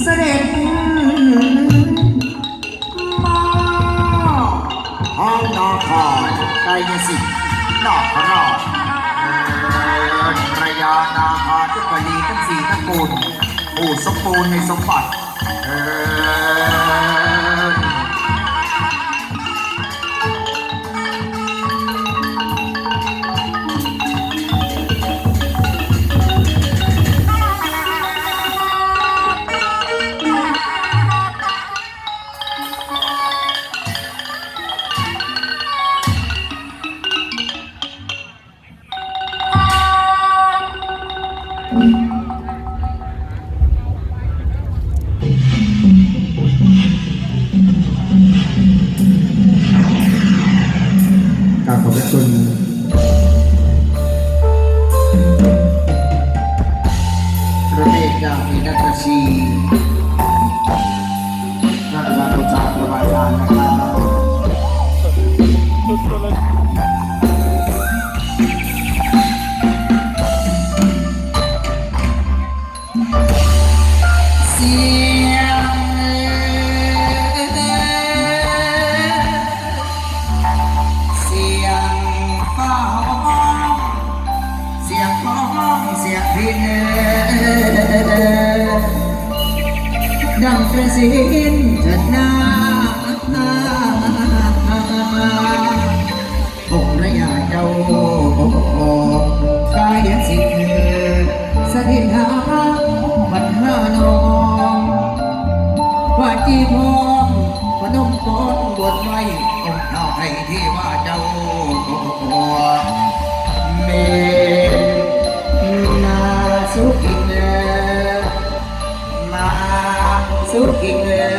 เสด็จมาห้องนาคาไกยสิทธิ์นาคราชพระยานาคาทุกลีทั้งสี่ทั้งปูนผู้สมบูรในสมบัติ looking at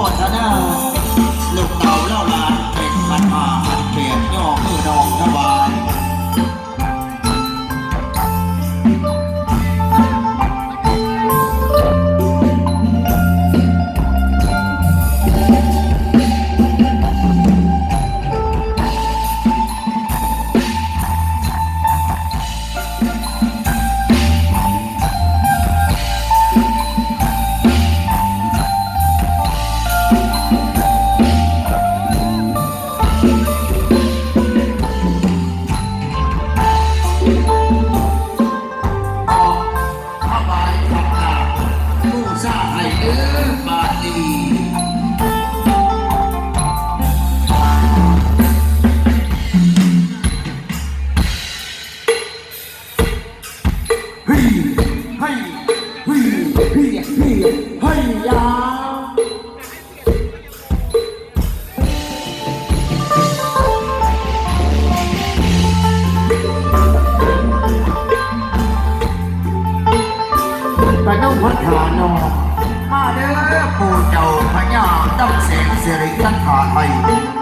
ーだな。Tâm sẽ diệt.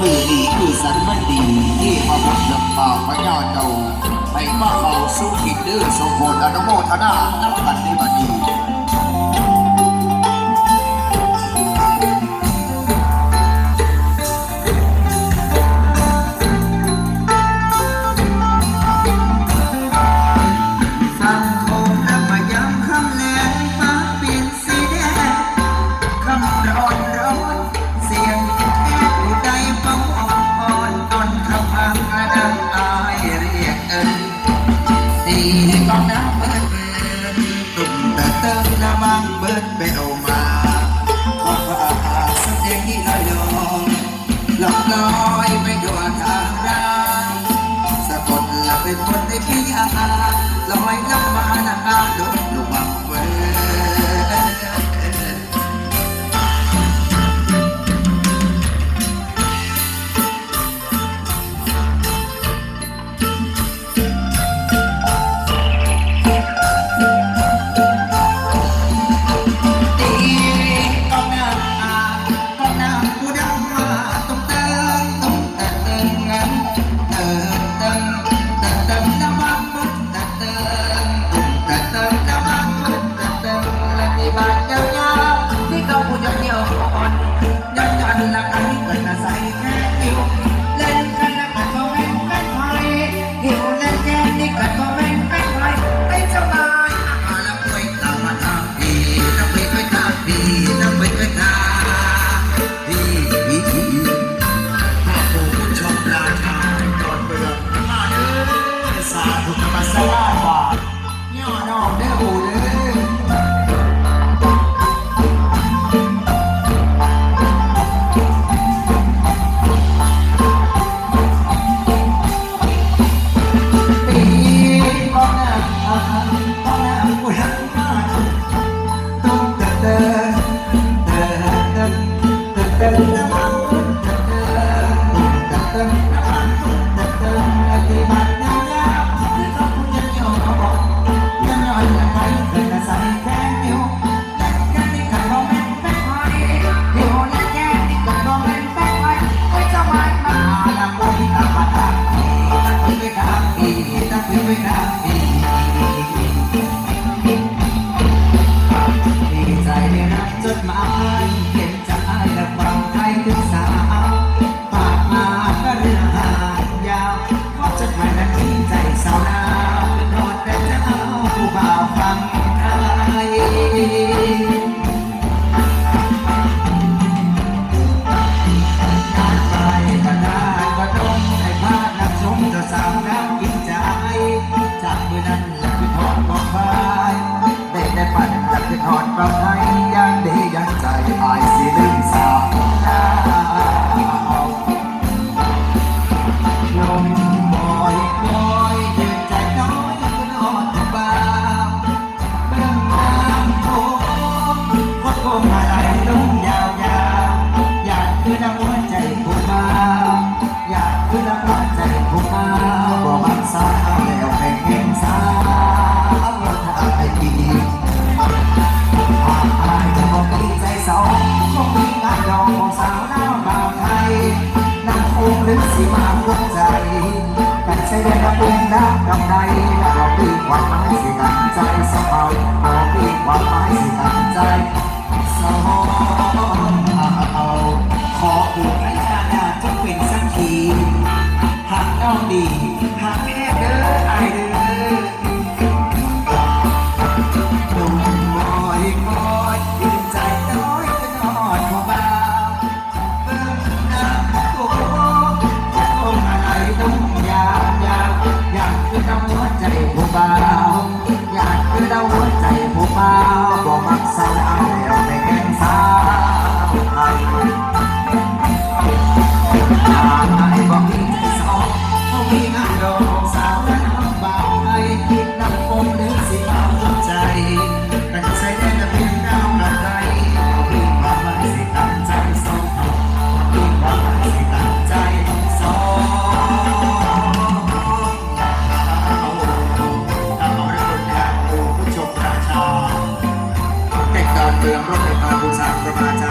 มือดีคือสันมันดีที่พระพุทธบาพระยาเจ้าให้มาเขาสุขิดดื้อสมบูรณ์อนุโมทนานับกันในบั เติมนำมันเบิดไปเอมาขอฝากเสียงที่ลอยลอยลองลอยไลัวทางร้านสะกดละเป็นคนได้พี่อาลอย i'm Bata.